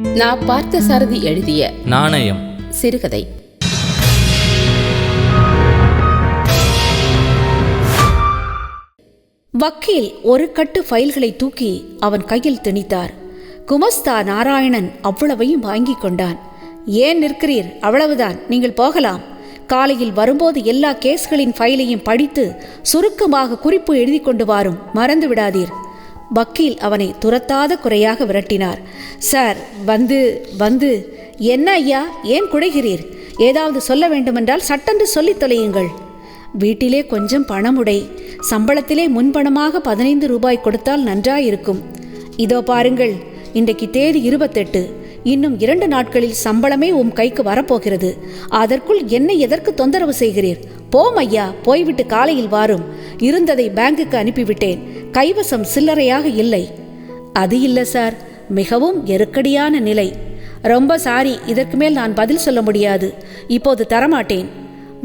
நான் பார்த்த சாரதி எழுதிய நாணயம். சிறுகதை. வக்கீல் ஒரு கட்டு ஃபைல்களை தூக்கி அவன் கையில் திணித்தார். குமஸ்தா நாராயணன் அவ்வளவையும் வாங்கிக் கொண்டான். ஏன் நிற்கிறீர்? அவ்வளவுதான். நீங்கள் போகலாம். காலையில் வரும்போது எல்லா கேஸ்களின் ஃபைலையும் படித்து சுருக்கமாக குறிப்பு எழுதி கொண்டு வாரும். மறந்து விடாதீர். வக்கீல் அவனை துரத்தாத குறையாக விரட்டினார். சார் வந்து வந்து. என்ன ஐயா? ஏன் குடைகிறீர்? ஏதாவது சொல்ல வேண்டுமென்றால் சட்டென்று சொல்லித் தொலையுங்கள். வீட்டிலே கொஞ்சம் பணமுடை. சம்பளத்திலே முன்பணமாக பதினைந்து ரூபாய் கொடுத்தால் நன்றாயிருக்கும். இதோ பாருங்கள் இன்றைக்கு தேதி இருபத்தெட்டு. இன்னும் இரண்டு நாட்களில் சம்பளமே உம் கைக்கு வரப்போகிறது. அதற்குள் என்னை எதற்கு தொந்தரவு செய்கிறீர்? போம் ஐயா போய்விட்டு காலையில் வாரும். இருந்ததை பேங்குக்கு அனுப்பிவிட்டேன். கைவசம் சில்லறையாக இல்லை. அது இல்லை சார். மிகவும் நெருக்கடியான நிலை. ரொம்ப சாரி இதற்கு மேல் நான் பதில் சொல்ல முடியாது. இப்போது தரமாட்டேன்.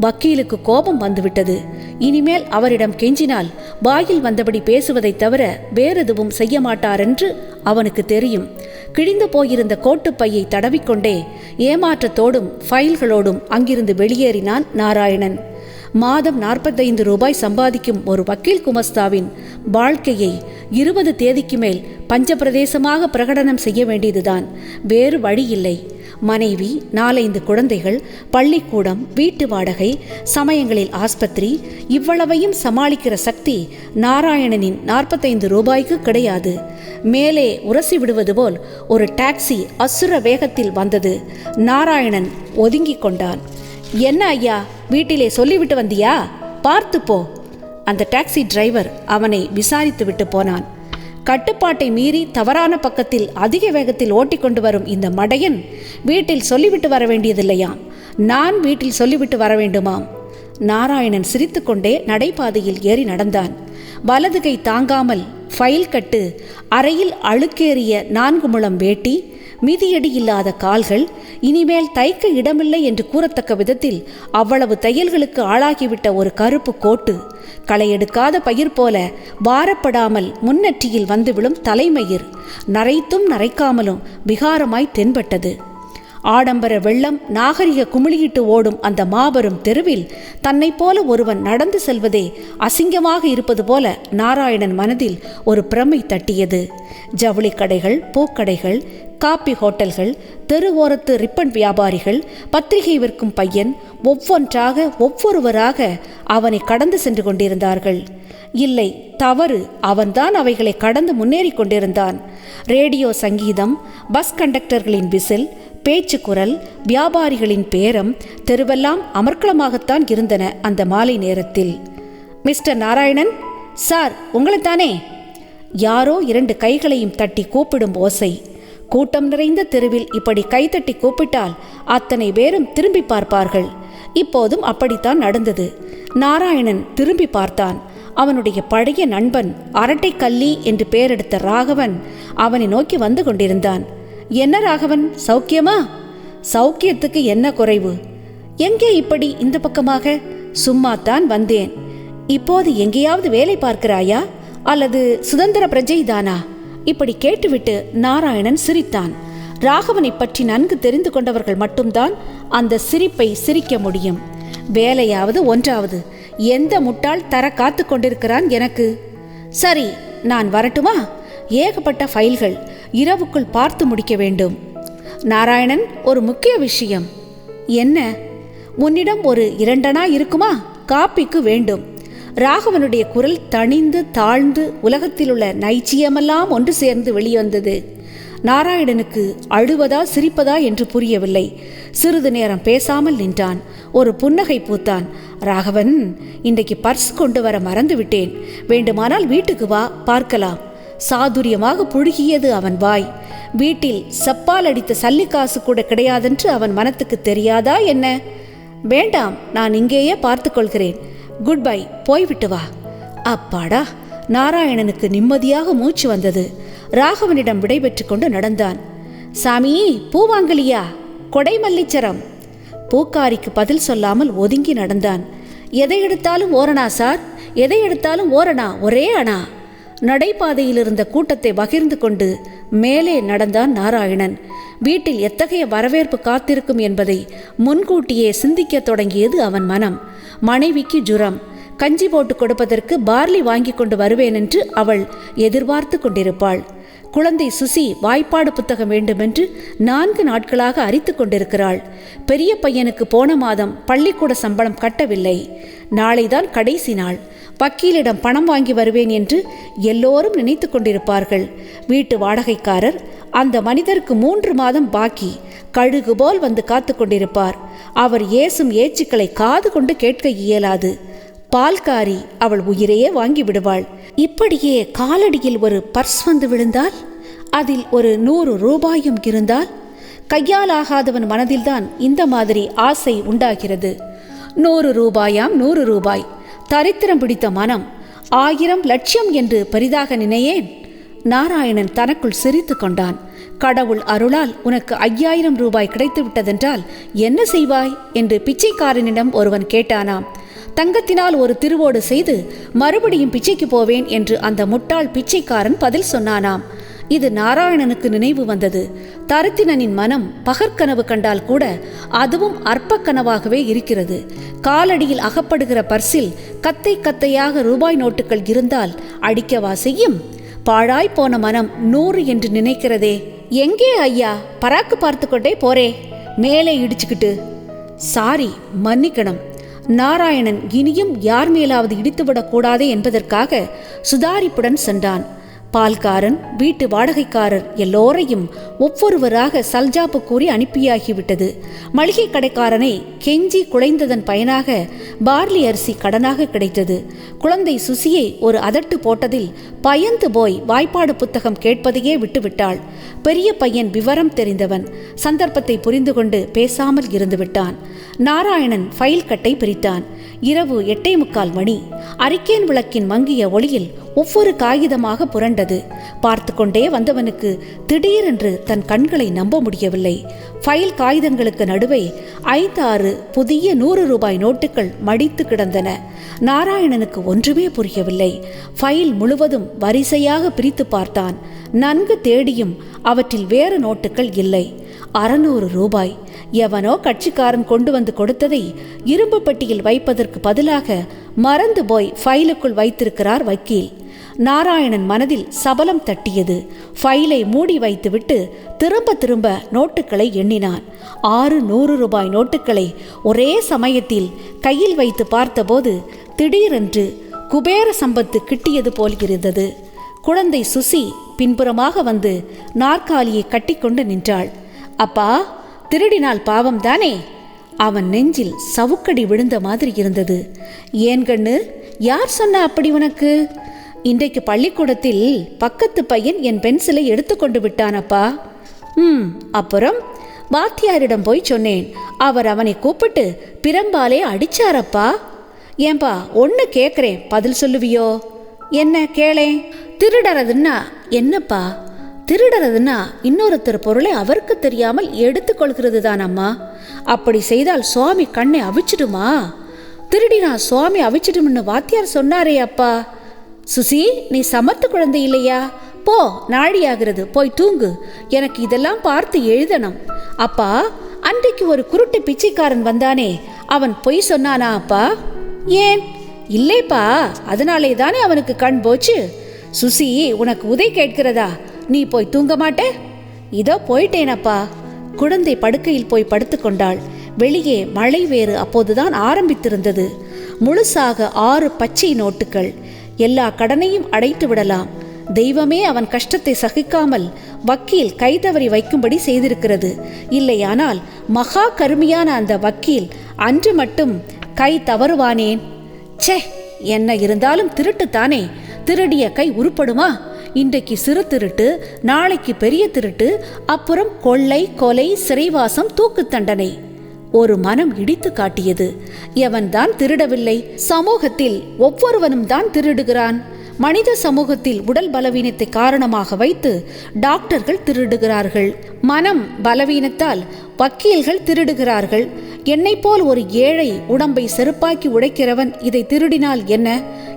வக்கீலுக்கு கோபம் வந்துவிட்டது. இனிமேல் அவரிடம் கெஞ்சினால் வாயில் வந்தபடி பேசுவதைத் தவிர வேறெதுவும் செய்ய மாட்டாரென்று அவனுக்கு தெரியும். கிழிந்து போயிருந்த கோட்டுப்பையை தடவிக்கொண்டே ஏமாற்றத்தோடும் ஃபைல்களோடும் அங்கிருந்து வெளியேறினான் நாராயணன். மாதம் நாற்பத்தைந்து ரூபாய் சம்பாதிக்கும் ஒரு வக்கீல் குமஸ்தாவின் வாழ்க்கையை இருபது தேதிக்கு மேல் பஞ்சபிரதேசமாக பிரகடனம் செய்ய வேண்டியதுதான். வேறு வழி இல்லை மனைவி நாலைந்து குழந்தைகள் பள்ளிக்கூடம் வீட்டு வாடகை சமயங்களில் ஆஸ்பத்திரி இவ்வளவையும் சமாளிக்கிற சக்தி நாராயணனின் நாற்பத்தைந்து ரூபாய்க்கு கிடையாது. மேலே உரசி விடுவது போல் ஒரு டாக்ஸி அசுர வேகத்தில் வந்தது. நாராயணன் ஒதுங்கிக் கொண்டான். என்ன ஐயா வீட்டிலே சொல்லிவிட்டு வந்தியா? பார்த்து போ. அந்த டாக்ஸி டிரைவர் அவனை விசாரித்து விட்டு போனான். கட்டுப்பாட்டை மீறி தவறான பக்கத்தில் அதிக வேகத்தில் ஓட்டிக்கொண்டு வரும் இந்த மடையன் வீட்டில் சொல்லிவிட்டு வர வேண்டியதில்லையாம் நான் வீட்டில் சொல்லிவிட்டு வர வேண்டுமாம் நாராயணன் சிரித்துக்கொண்டே நடைபாதையில் ஏறி நடந்தான். வலது கை தாங்காமல் ஃபைல் கட்டு அறையில் அழுக்கேறிய நான்கு முழம் வேட்டி மிதியடி இல்லாத கால்கள் இனிமேல் தைக்க இடமில்லை என்று கூறத்தக்க விதத்தில் அவ்வளவு தையல்களுக்கு ஆளாகிவிட்ட ஒரு கருப்பு கோட்டு களையெடுக்காத பயிர் போல வாரப்படாமல் முன்னெற்றியில் வந்து விழும் தலைமயிர் நரைத்தும் நரைக்காமலும் விகாரமாய் தென்பட்டது. ஆடம்பர வெள்ளம் நாகரிக குமிழியிட்டு ஓடும் அந்த மாபெரும் தெருவில் தன்னைப் போல ஒருவன் நடந்து செல்வதே அசிங்கமாக இருப்பது போல நாராயணன் மனதில் ஒரு பிரமை தட்டியது. ஜவுளி கடைகள் பூக்கடைகள் காப்பி ஹோட்டல்கள் தெரு ஓரத்து ரிப்பன் வியாபாரிகள் பத்திரிகை விற்கும் பையன் ஒவ்வொன்றாக ஒவ்வொருவராக அவனை கடந்து சென்று கொண்டிருந்தார்கள். இல்லை தவறு அவன்தான் அவைகளை கடந்து முன்னேறி கொண்டிருந்தான். ரேடியோ சங்கீதம் பஸ் கண்டக்டர்களின் விசில் பேச்சு குரல் வியாபாரிகளின் பேரம் தெருவெல்லாம் அமர்க்களமாகத்தான் இருந்தன அந்த மாலை நேரத்தில். மிஸ்டர் நாராயணன் சார் உங்களைத்தானே? யாரோ இரண்டு கைகளையும் தட்டி கூப்பிடும் ஓசை. கூட்டம் நிறைந்த தெருவில் இப்படி கைதட்டி கூப்பிட்டால் அத்தனை பேரும் திரும்பி பார்ப்பார்கள். இப்போதும் அப்படித்தான் நடந்தது. நாராயணன் திரும்பி பார்த்தான். அவனுடைய பழைய நண்பன் அரட்டை கல்லி என்று பெயரெடுத்த ராகவன் அவனை நோக்கி வந்து கொண்டிருந்தான். என்ன ராகவன்? சௌக்கியமா? சௌக்கியத்துக்கு என்ன குறைவு? எங்கே இப்படி இந்த பக்கமாக? சும்மா தான் வந்தேன். இப்போது எங்கேயாவது வேலை பார்க்கிறாயா? அல்லது சுதந்திர பிரஜைதானா இப்படி கேட்டுவிட்டு நாராயணன் சிரித்தான். ராகவனை பற்றி நன்கு தெரிந்து கொண்டவர்கள் மட்டும்தான் அந்த சிரிப்பை சிரிக்க முடியும். வேலையாவது ஒன்றாவது. எந்த முட்டாள் தர காத்து கொண்டிருக்கிறான் எனக்கு? சரி நான் வரட்டுமா? ஏகப்பட்ட ஃபைல்கள். இரவுக்குள் பார்த்து முடிக்க வேண்டும். நாராயணன் ஒரு முக்கிய விஷயம். என்ன? உன்னிடம் ஒரு இரண்டனா இருக்குமா? காப்பிக்கு வேண்டும். ராகவனுடைய குரல் தணிந்து தாழ்ந்து உலகத்தில் உள்ள நைச்சியமெல்லாம் ஒன்று சேர்ந்து வெளிவந்தது. நாராயணனுக்கு அழுவதா சிரிப்பதா என்று புரியவில்லை. சிறிது நேரம் பேசாமல் நின்றான். ஒரு புன்னகை பூத்தான். ராகவன் இன்றைக்கு பர்ஸ் கொண்டு வர மறந்து விட்டேன் வேண்டுமானால் வீட்டுக்கு வா பார்க்கலாம். சாதுரியமாக புழுகியது அவன் வாய். வீட்டில் சப்பால் அடித்த சல்லிக்காசு கூட கிடையாதென்று அவன் மனத்துக்கு தெரியாதா என்ன? வேண்டாம் நான் இங்கேயே பார்த்து கொள்கிறேன் குட் பை போய்விட்டு வா. அப்பாடா நாராயணனுக்கு நிம்மதியாக மூச்சு வந்தது. ராகவனிடம் விடைபெற்று கொண்டு நடந்தான். சாமி பூ வாங்கலியா கொடைமல்லிச்சரம் பூக்காரிக்கு பதில் சொல்லாமல் ஒதுங்கி நடந்தான். எதை எடுத்தாலும் ஓரணா சார்? எதை எடுத்தாலும் ஓரணா ஒரே அணா. நடைபாதையில் இருந்த கூட்டத்தை பகிர்ந்து கொண்டு மேலே நடந்தான் நாராயணன். வீட்டில் எத்தகைய வரவேற்பு காத்திருக்கும் என்பதை முன்கூட்டியே சிந்திக்கத் தொடங்கியது அவன் மனம். மனைவிக்கு ஜுரம். கஞ்சி போட்டு கொடுப்பதற்கு பார்லி வாங்கி கொண்டு வருவேன் என்று அவள் எதிர்பார்த்து கொண்டிருப்பாள். குழந்தை சுசி வாய்ப்பாடு புத்தகம் வேண்டுமென்று நான்கு நாட்களாக அரித்து கொண்டிருக்கிறாள். பெரிய பையனுக்கு போன மாதம் பள்ளிக்கூட சம்பளம் கட்டவில்லை. நாளைதான் கடைசி நாள். வக்கீலிடம் பணம் வாங்கி வருவேன் என்று எல்லோரும் நினைத்து கொண்டிருப்பார்கள். வீட்டு வாடகைக்காரர் அந்த மனிதருக்கு மூன்று மாதம் பாக்கி கழுகு போல் வந்து காத்து கொண்டிருப்பார். அவர் ஏசும் ஏச்சுக்களை காது கொண்டு கேட்க இயலாது. பால்காரி அவள் உயிரையே வாங்கி விடுவாள். இப்படியே காலடியில் ஒரு பர்ஸ் வந்து விழுந்தால் அதில் ஒரு நூறு ரூபாயும் இருந்தால் கையால் ஆகாதவன் மனதில்தான் இந்த மாதிரி ஆசை உண்டாகிறது. நூறு ரூபாயாம் நூறு ரூபாய். தரித்திரம் பிடித்த மனம் ஆயிரம் லட்சம் என்று பெரிதாக நினையேன். நாராயணன் தனக்குள் சிரித்து கொண்டான். கடவுள் அருளால் உனக்கு ஐயாயிரம் ரூபாய் கிடைத்து விட்டதென்றால் என்ன செய்வாய்? என்று பிச்சைக்காரனிடம் ஒருவன் கேட்டானாம். தங்கத்தினால் ஒரு திருவோடு செய்து மறுபடியும் பிச்சைக்கு போவேன் என்று அந்த முட்டாள் பிச்சைக்காரன் பதில் சொன்னானாம். இது நாராயணனுக்கு நினைவு வந்தது. தருத்தினனின் மனம் பகற்கனவு கண்டால் கூட அதுவும் அற்ப கனவாகவே இருக்கிறது. காலடியில் அகப்படுகிற பர்சில் கத்தை கத்தையாக ரூபாய் நோட்டுகள் இருந்தால் அடிக்கவா செய்யும்? பாழாய் போன மனம் நூறு என்று நினைக்கிறதே. எங்கே ஐயா? பராக்கு பார்த்து கொண்டே போறே. மேலே இடிச்சுக்கிட்டு சாரி மன்னிக்கணும். நாராயணன் இனியும் யார் மேலாவது இடித்துவிடக் கூடாதே என்பதற்காக சுதாரிப்புடன் சென்றான். பால்காரன் வீட்டு வாடகைக்காரர் எல்லோரையும் ஒவ்வொருவராக சல்ஜாப்பு கூறி அனுப்பியாகிவிட்டது. மளிகை கடைக்காரனை கெஞ்சி குலைந்ததன் பயனாக பார்லி அரிசி கடனாக கிடைத்தது. குழந்தை சுசியை ஒரு அதட்டு போட்டதில் பயந்து போய் வாய்ப்பாடு புத்தகம் கேட்பதையே விட்டுவிட்டாள். பெரிய பையன் விவரம் தெரிந்தவன் சந்தர்ப்பத்தை புரிந்து கொண்டு பேசாமல் இருந்து விட்டான். நாராயணன் ஃபைல் கட்டை பிரித்தான். இரவு எட்டே முக்கால் மணி. அரிக்கேன் விளக்கின் மங்கிய ஒளியில் ஒவ்வொரு காகிதமாக புரண்டது. பார்த்து கொண்டே வந்தவனுக்கு திடீரென்று தன் கண்களை நம்ப முடியவில்லை. ஃபைல் காகிதங்களுக்கு நடுவே ஐந்து ஆறு புதிய நூறு ரூபாய் நோட்டுகள் மடித்து கிடந்தன. நாராயணனுக்கு ஒன்றுமே புரியவில்லை. ஃபைல் முழுவதும் வரிசையாக பிரித்து பார்த்தான். நன்கு தேடியும் அவற்றில் வேறு நோட்டுகள் இல்லை. அறநூறு ரூபாய். எவனோ கட்சிக்காரன் கொண்டு வந்து கொடுத்ததை இரும்பு பெட்டியில் வைப்பதற்கு பதிலாக மறந்து போய் ஃபைலுக்குள் வைத்திருக்கிறார் வக்கீல். நாராயணன் மனதில் சபலம் தட்டியது. ஃபைலை மூடி வைத்துவிட்டு திரும்ப திரும்ப நோட்டுகளை எண்ணினான். ஆறு நூறு ரூபாய் நோட்டுகளை ஒரே சமயத்தில் கையில் வைத்து பார்த்தபோது திடீரென்று குபேர சம்பத்து கிட்டியது போல் இருந்தது. குழந்தை சுசி பின்புறமாக வந்து நாற்காலியை கட்டிக்கொண்டு நின்றாள். அப்பா திருடினால் பாவம் தானே? அவன் நெஞ்சில் சவுக்கடி விழுந்த மாதிரி இருந்தது. ஏன் கண்ணு யார் சொன்ன அப்படி உனக்கு? இன்றைக்கு பள்ளிக்கூடத்தில் பக்கத்து பையன் என் பென்சிலை எடுத்துக்கொண்டு விட்டானப்பா ம் அப்புறம்? வாத்தியாரிடம் போய் சொன்னேன். அவர் அவனை கூப்பிட்டு பிரம்பாலே அடிச்சாரப்பா. ஏன்பா ஒன்று கேட்குறேன் பதில் சொல்லுவியோ? என்ன கேளேன்? திருடறதுன்னா என்னப்பா? திருடறதுன்னா இன்னொருத்தர் பொருளை அவருக்கு தெரியாமல் எடுத்துக்கொள்கிறது தானம்மா அப்படி செய்தால் சுவாமி கண்ணை அவிச்சிடுமா? திருடினா சுவாமி அவிச்சிடும்னு வாத்தியார் சொன்னாரே அப்பா. சுசி நீ சமத்து குழந்தை இல்லையா? போ நாழியாகிறது போய் தூங்கு. எனக்கு இதெல்லாம் பார்த்து எழுதணும். அப்பா அன்றைக்கு ஒரு குருட்டு பிச்சைக்காரன் வந்தானே. அவன் பொய் சொன்னானா அப்பா? ஏன்? இல்லைப்பா அதனாலே தானே அவனுக்கு கண் போச்சு. சுசி உனக்கு உதை கேட்கிறதா? நீ போய் தூங்க மாட்டே? இதோ போயிட்டேனப்பா. குழந்தை படுக்கையில் போய் படுத்துக்கொண்டாள் வெளியே மழை வேறு அப்போதுதான் ஆரம்பித்திருந்தது. முழுசாக ஆறு பச்சை நோட்டுகள் எல்லா கடனையும் அடைத்து விடலாம். தெய்வமே அவன் கஷ்டத்தை சகிக்காமல் வக்கீல் கைதவறி வைக்கும்படி செய்திருக்கிறது. இல்லையானால் மகா கருமையான அந்த வக்கீல் அன்று மட்டும் கை தவறுவானேன் ச்சே என்ன இருந்தாலும் திருட்டுத்தானே? திருடிய கை உருப்படுமா? இன்றைக்கு சிறு திருட்டு நாளைக்கு பெரிய திருட்டு அப்புறம் கொள்ளை கொலை சிறைவாசம் தூக்கு தண்டனை. ஒரு மனம் இடித்து காட்டியது. எவன்தான் திருடவில்லை சமூகத்தில் ஒவ்வொருவனும் தான் திருடுகிறான். மனித சமூகத்தில் உடல் பலவீனத்தை காரணமாக வைத்து டாக்டர்கள் திருடுகிறார்கள். மனம் பலவீனத்தால் வக்கீல்கள் திருடுகிறார்கள். என்னை போல் ஒரு ஏழை உடம்பை செருப்பாக்கி உடைக்கிறவன் இதை திருடினால் என்ன?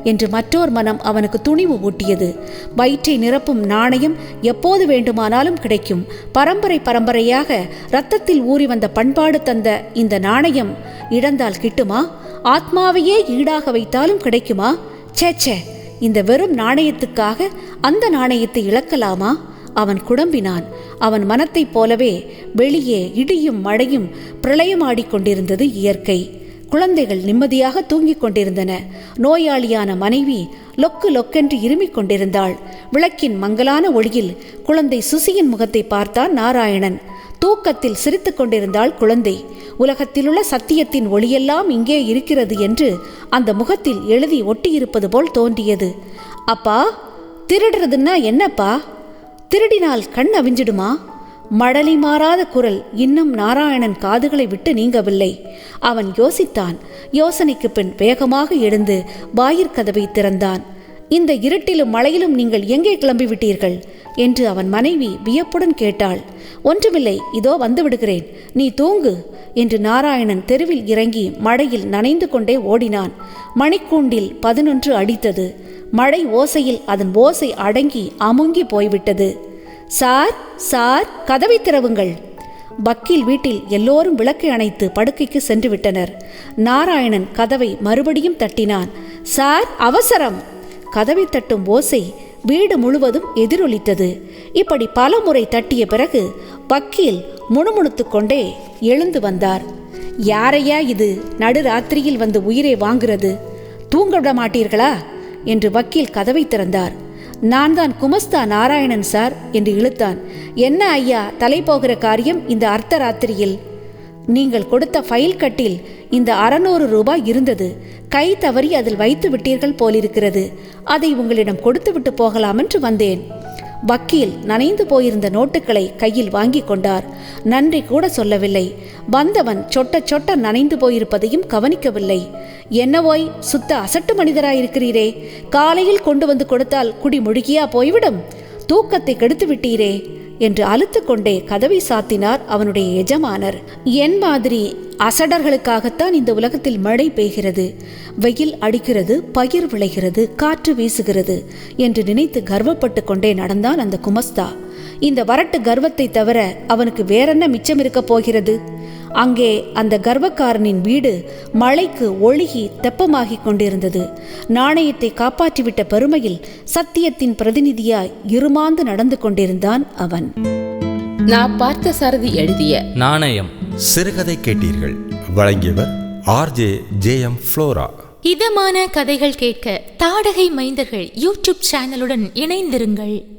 என்று மற்றோர் மனம் அவனுக்கு துணிவு ஊட்டியது வயிற்றை நிரப்பும் நாணயம் எப்போது வேண்டுமானாலும் கிடைக்கும். பரம்பரை பரம்பரையாக இரத்தத்தில் ஊறி வந்த பண்பாடு தந்த இந்த நாணயம் இழந்தால் கிட்டுமா? ஆத்மாவையே ஈடாக வைத்தாலும் கிடைக்குமா? ச்சே ச்சே இந்த வெறும் நாணயத்துக்காக அந்த நாணயத்தை இழக்கலாமா? அவன் குடம்பினான் அவன் மனத்தைப் போலவே வெளியே இடியும் மழையும் பிரளயமாடிக் கொண்டிருந்தது இயற்கை. குழந்தைகள் நிம்மதியாக தூங்கிக் கொண்டிருந்தன. நோயாளியான மனைவி லொக்கு லொக்கென்று இருமிக் கொண்டிருந்தாள். விளக்கின் மங்கலான ஒளியில் குழந்தை சுசியின் முகத்தை பார்த்தான் நாராயணன். தூக்கத்தில் சிரித்துக் கொண்டிருந்தாள் குழந்தை. உலகத்திலுள்ள சத்தியத்தின் ஒளியெல்லாம் இங்கே இருக்கிறது என்று அந்த முகத்தில் எழுதி ஒட்டியிருப்பது போல் தோன்றியது. அப்பா திருடுறதுன்னா என்னப்பா? திருடினால் கண் அவிஞ்சிடுமா? மடலி மாறாத குரல் இன்னும் நாராயணன் காதுகளை விட்டு நீங்கவில்லை. அவன் யோசித்தான். யோசனைக்கு பின் வேகமாக எழுந்து வாயிற்கதவை திறந்தான். இந்த இருட்டிலும் மழையிலும் நீங்கள் எங்கே கிளம்பிவிட்டீர்கள்? என்று அவன் மனைவி வியப்புடன் கேட்டாள். ஒன்றுமில்லை இதோ வந்து விடுகிறேன் நீ தூங்கு என்று நாராயணன் தெருவில் இறங்கி மழையில் நனைந்து கொண்டே ஓடினான். மணிக்கூண்டில் பதினொன்று அடித்தது. மழை ஓசையில் அதன் ஓசை அடங்கி அமுங்கி போய்விட்டது. சார் சார் கதவை திறவுங்கள். வக்கீல் வீட்டில் எல்லோரும் விளக்கை அணைத்து படுக்கைக்கு சென்று விட்டனர் நாராயணன் கதவை மறுபடியும் தட்டினான். சார் அவசரம்! கதவை தட்டும் ஓசை வீடு முழுவதும் எதிரொலித்தது. இப்படி பல முறை தட்டிய பிறகு வக்கீல் முணுமுணுத்து கொண்டே எழுந்து வந்தார். யாரையா இது? நடுராத்திரியில் வந்து உயிரை வாங்குறது? தூங்க விட மாட்டீர்களா? என்று வக்கீல் கதவை திறந்தார். நான் தான் குமஸ்தா நாராயணன் சார் என்று இழுத்தான். என்ன ஐயா தலை போகிற காரியம் இந்த அர்த்தராத்திரியில்? நீங்கள் கொடுத்த ஃபைல் கட்டில் இந்த அறநூறு ரூபாய் இருந்தது. கை தவறி அதில் வைத்து விட்டீர்கள் போலிருக்கிறது. அதை உங்களிடம் கொடுத்துவிட்டு போகலாம் என்று வந்தேன். வக்கீல் நனைந்து போயிருந்த நோட்டுகளை கையில் வாங்கி கொண்டார். நன்றி கூட சொல்லவில்லை. வந்தவன் சொட்ட சொட்ட நனைந்து போயிருப்பதையும் கவனிக்கவில்லை. என்னவோய் சுத்த அசட்டு மனிதராயிருக்கிறீரே. காலையில் கொண்டு வந்து கொடுத்தால் குடி முழுகியா போய்விடும்? தூக்கத்தை கெடுத்து விட்டீரே. என்று அழுத்துக்கொண்டே கதவை சாத்தினார் அவனுடைய எஜமானர். என் மாதிரி அசடர்களுக்காகத்தான் இந்த உலகத்தில் மழை பெய்கிறது. வெயில் அடிக்கிறது பயிர் விளைகிறது காற்று வீசுகிறது என்று நினைத்து கர்வப்பட்டு கொண்டே நடந்தான் அந்த குமஸ்தா. இந்த வரட்டு கர்வத்தை தவிர அவனுக்கு வேறென்ன மிச்சம் இருக்கப் போகிறது? அங்கே அந்த கர்வக்காரனின் வீடு மழைக்கு ஒழுகி தெப்பமாகிக் கொண்டிருந்தது. நாணயத்தை காப்பாற்றிவிட்ட பெருமையில் சத்தியத்தின் பிரதிநிதியாய் இருமாந்து நடந்து கொண்டிருந்தான் அவன். நான் பார்த்த சாரதி எழுதிய நாணயம். சிறுகதை கேட்டீர்கள். வழங்கியவர் ஆர்ஜே ஜே எம் ஃப்ளோரா. இதமான கதைகள் கேட்க தாடகை மைந்தர்கள் யூடியூப் சேனலுடன் இணைந்திருங்கள்.